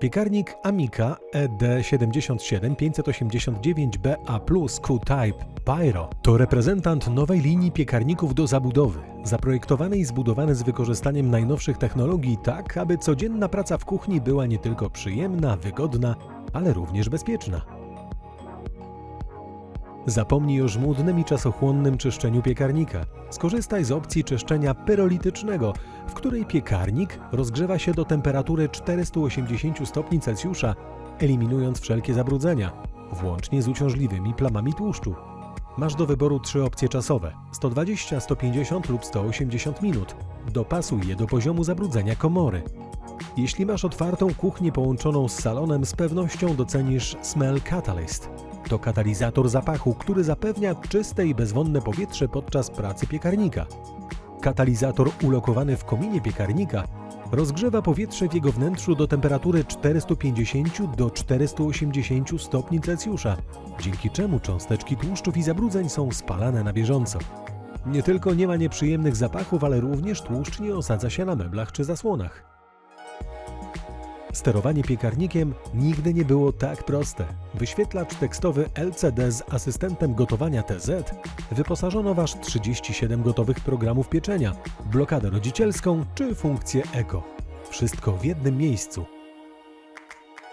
Piekarnik Amica E ED77589BA Q-Type Pyro to reprezentant nowej linii piekarników do zabudowy, zaprojektowany i zbudowany z wykorzystaniem najnowszych technologii tak, aby codzienna praca w kuchni była nie tylko przyjemna, wygodna, ale również bezpieczna. Zapomnij o żmudnym i czasochłonnym czyszczeniu piekarnika. Skorzystaj z opcji czyszczenia pyrolitycznego, w której piekarnik rozgrzewa się do temperatury 480 stopni Celsjusza, eliminując wszelkie zabrudzenia, włącznie z uciążliwymi plamami tłuszczu. Masz do wyboru trzy opcje czasowe: 120, 150 lub 180 minut. Dopasuj je do poziomu zabrudzenia komory. Jeśli masz otwartą kuchnię połączoną z salonem, z pewnością docenisz Smell Catalyst. To katalizator zapachu, który zapewnia czyste i bezwonne powietrze podczas pracy piekarnika. Katalizator ulokowany w kominie piekarnika rozgrzewa powietrze w jego wnętrzu do temperatury 450 do 480 stopni Celsjusza, dzięki czemu cząsteczki tłuszczów i zabrudzeń są spalane na bieżąco. Nie tylko nie ma nieprzyjemnych zapachów, ale również tłuszcz nie osadza się na meblach czy zasłonach. Sterowanie piekarnikiem nigdy nie było tak proste. Wyświetlacz tekstowy LCD z asystentem gotowania TZ wyposażono w aż 37 gotowych programów pieczenia, blokadę rodzicielską czy funkcję Eko. Wszystko w jednym miejscu.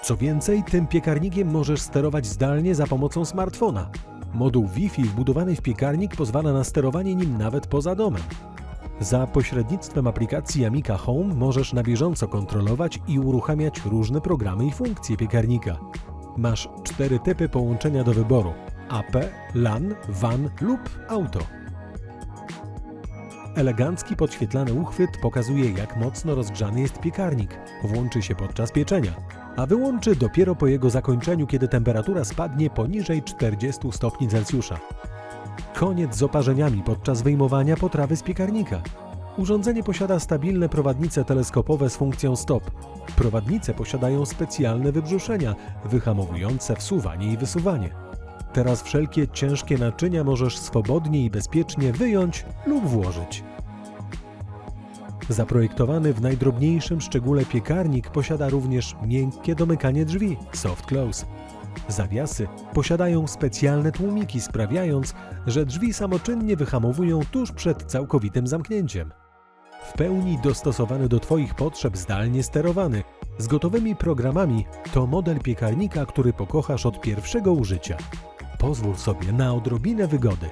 Co więcej, tym piekarnikiem możesz sterować zdalnie za pomocą smartfona. Moduł Wi-Fi wbudowany w piekarnik pozwala na sterowanie nim nawet poza domem. Za pośrednictwem aplikacji Amica Home możesz na bieżąco kontrolować i uruchamiać różne programy i funkcje piekarnika. Masz cztery typy połączenia do wyboru: AP, LAN, WAN lub Auto. Elegancki podświetlany uchwyt pokazuje, jak mocno rozgrzany jest piekarnik. Włączy się podczas pieczenia, a wyłączy dopiero po jego zakończeniu, kiedy temperatura spadnie poniżej 40 stopni Celsjusza. Koniec z oparzeniami podczas wyjmowania potrawy z piekarnika. Urządzenie posiada stabilne prowadnice teleskopowe z funkcją stop. Prowadnice posiadają specjalne wybrzuszenia, wyhamowujące wsuwanie i wysuwanie. Teraz wszelkie ciężkie naczynia możesz swobodnie i bezpiecznie wyjąć lub włożyć. Zaprojektowany w najdrobniejszym szczególe piekarnik posiada również miękkie domykanie drzwi soft close. Zawiasy posiadają specjalne tłumiki, sprawiając, że drzwi samoczynnie wyhamowują tuż przed całkowitym zamknięciem. W pełni dostosowany do Twoich potrzeb, zdalnie sterowany, z gotowymi programami, to model piekarnika, który pokochasz od pierwszego użycia. Pozwól sobie na odrobinę wygody.